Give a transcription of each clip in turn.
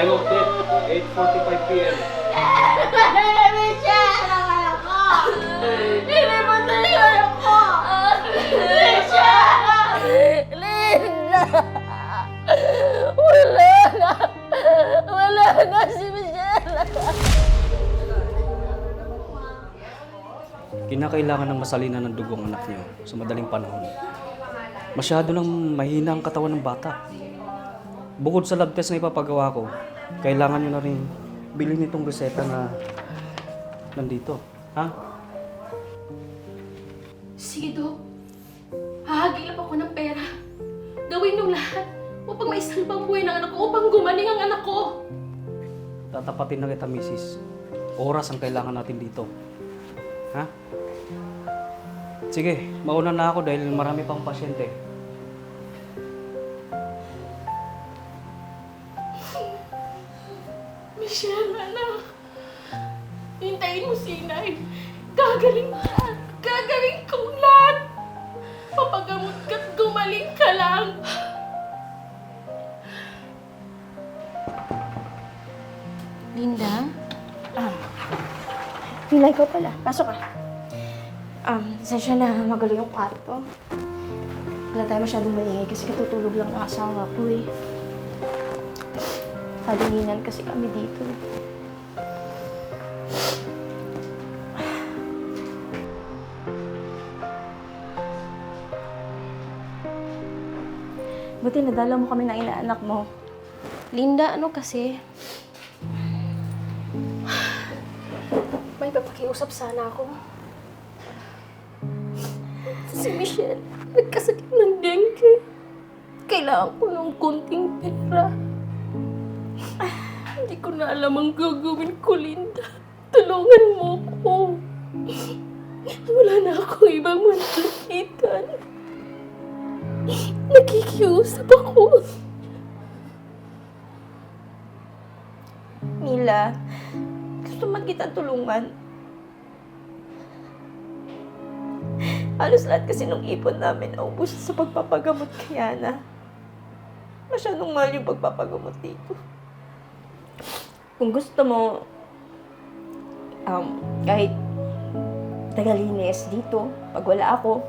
Time of death, 8.45 p.m. Michelle! Ang anak ko! Hindi mo tuloy ako! Michelle! Linda! Wala na! Wala na si Michelle! Kinakailangan ng masalinan ng dugo ang anak niyo sa madaling panahon. Masyado nang mahina ang katawan ng bata. Bukod sa lab test na ipapagawa ko, kailangan niyo na rin bilhin itong reseta na nandito. Ha? Sige, Dok. Hahagilap ako ng pera. Gawin yung lahat upang maisalbang buhay ng anak ko, upang gumaling ang anak ko. Tatapatin na kita, misis. Oras ang kailangan natin dito. Ha? Sige, mauna na ako dahil marami pang pasyente. Nilay ko pala. Pasok ka. Um, sensya na magaling yung kwarto. Wala tayo masyadong maingay kasi katutulog lang ang asawa ko eh. Kadinginan kasi kami dito. eh. Buti nadala mo kami ng inaanak mo. Linda, ano kasi? May papakiusap sana ako. Si Michelle, nagkasakit ng dengue. Kailangan ko ng kunting pera. Hindi ko na alam ang gagawin ko, Linda. Tulungan mo ko. Wala na akong ibang manlapitan. Nakikiusap ako. Mila, gusto man kita tulungan. Halos lahat kasi nung ipon namin naubos sa pagpapagamot kay Yana. Masyadong mahal yung pagpapagamot dito. Kung gusto mo, um, kahit tagalinis dito, pag wala ako,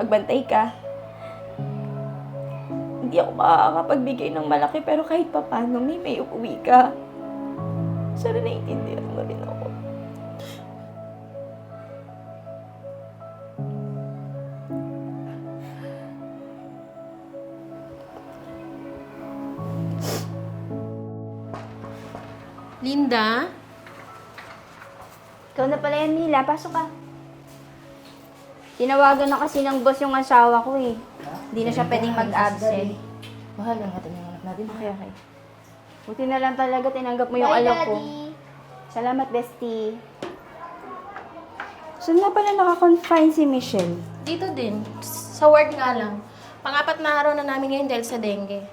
magbantay ka, hindi ako makakapagbigay ng malaki, pero kahit papano, may may uuwi ka. Sana naiintindihan mo rin ako. Linda? Ikaw na pala yan, Mila. Pasok ka. Tinawagan na kasi ng boss yung asawa ko eh. Hindi na siya pwedeng mag-absent. Mahal lang natin yung anak natin. Okay, okay. Buti na lang talaga tinanggap mo yung Bye, alok ko. Daddy. Salamat, bestie. Saan nga pala naka-confine si Michelle? Dito din. Sa ward nga lang. Pangapat na araw na namin ngayon dahil sa dengue.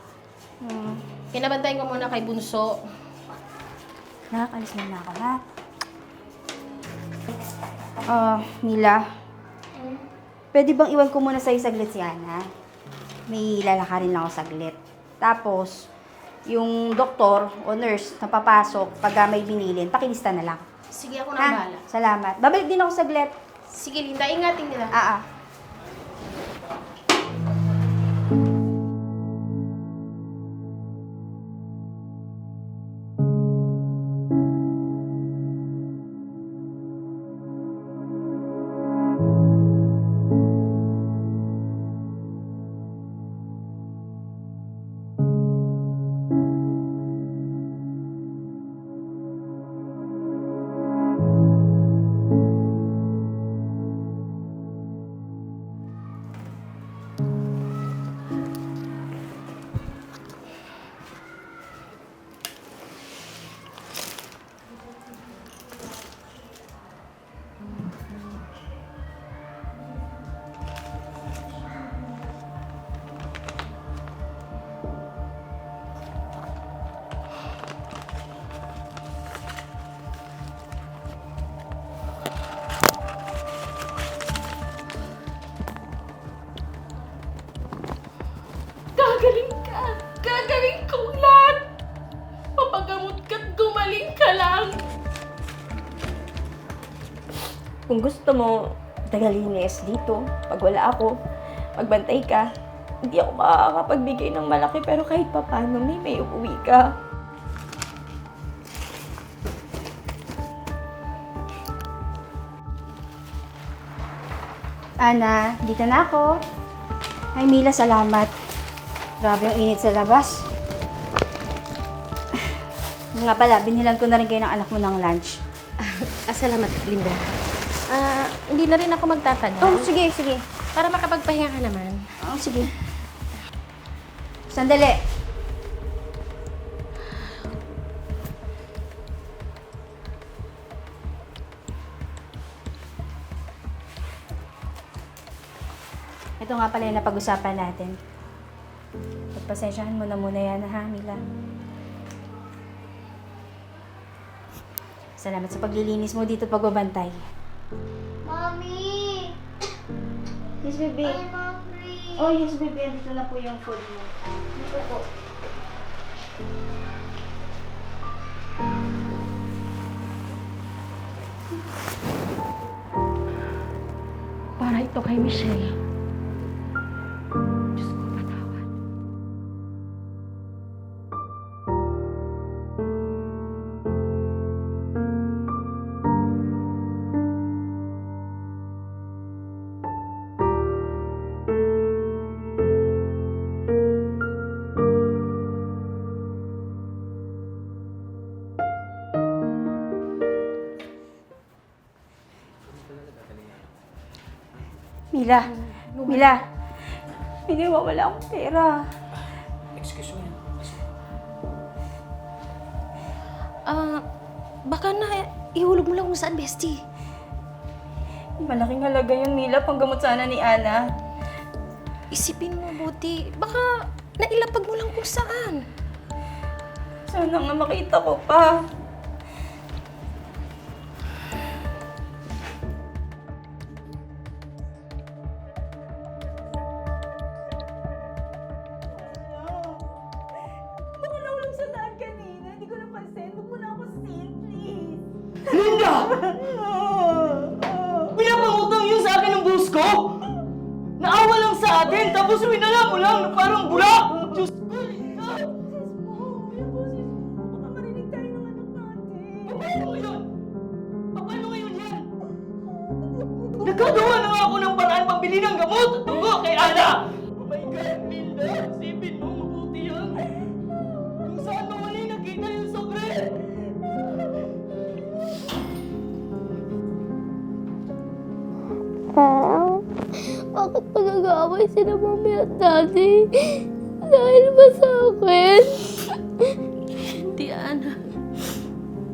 Hmm. Pinabantayan ko muna kay Bunso. Nakakalis na na ako, ha? Ah, Mila. Pwede bang iwan ko muna sa'yo saglit si Ana? May lalakarin lang ako saglit. Tapos, yung doktor o nurse na papasok pag ah, may binilin, pakilista na lang. Sige, ako na Ha? bahala. Salamat. Babalik din ako saglit. Sige, Linda. Ingatin nila. Ah, ah. Kung gusto mo, tagalinis dito. Pag wala ako, magbantay ka. Hindi ako makakapagbigay ng malaki pero kahit pa paano may may uuwi ka. Ana, dito na ako. Ay, Mila, salamat. Grabe ang init sa labas. Nga pala, binilan ko na rin kayo ng anak mo ng lunch. Ah, salamat, Linda. Ah, hindi na rin ako magtatagal. Oh, sige, sige. Para makapagpahinga ka naman. Oh, sige. Sandali. Ito nga pala yung napag-usapan natin. Pagpasensyahan mo na muna yan, ha, Mila? Salamat sa paglilinis mo dito pagbabantay. Mommy! Yes, baby. I'm hungry. Oh, yes, baby. Dito na po yung food mo. Dito po. Para ito kay Michelle. Mila. Mila. Hindi wala akong pera. Excuse me. Ah, baka na ihulog mo lang kung saan, bestie. Malaking halaga yun, Mila, panggamot sana ni Ana. Isipin mo buti. Baka nailapag mo lang kung saan. Sana nga makita ko pa. Pinapangutang yun sa akin ng boss ko? Naawa lang sa atin, tapos winala mo lang na parang bula! Diyos ko. Paano ngayon? Paano ngayon yan? Nagkagawa na nga ako ng paraan pambili ng gamot Magag-aaway sila mami at daddy? Dahil ba sa akin? Hindi, Ana.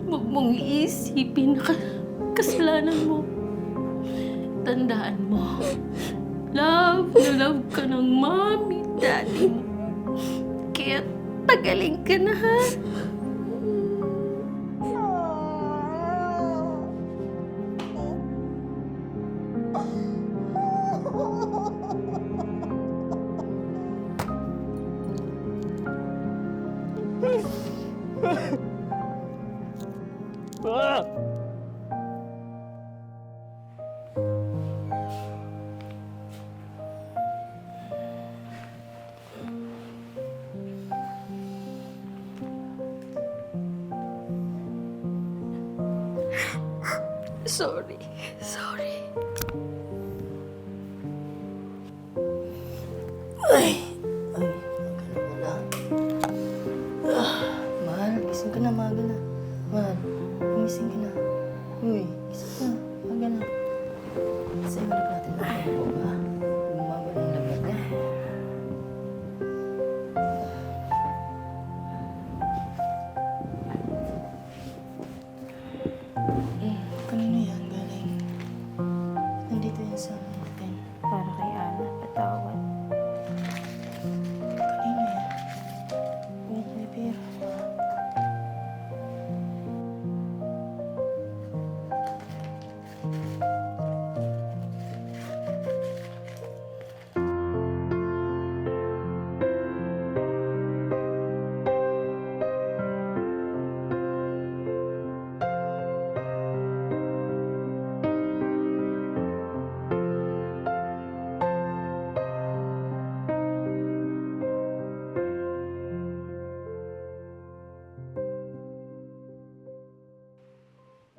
Huwag mong iisipin na ka- kasalanan mo. Tandaan mo. Love na love ka ng mami, daddy mo. Kaya tagaling ka na, ha? Sorry. Sorry.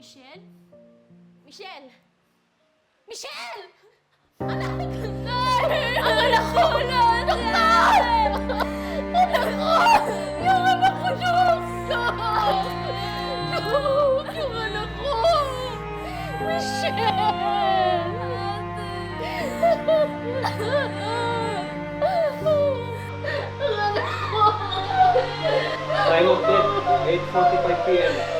Michelle! Michelle! Anak! Ang anak ko! Doktor! Anak ko! Yung anak ko, Doktor! Dok! Yung anak ko! Michelle! Time of death, 8.45 p.m.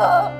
yung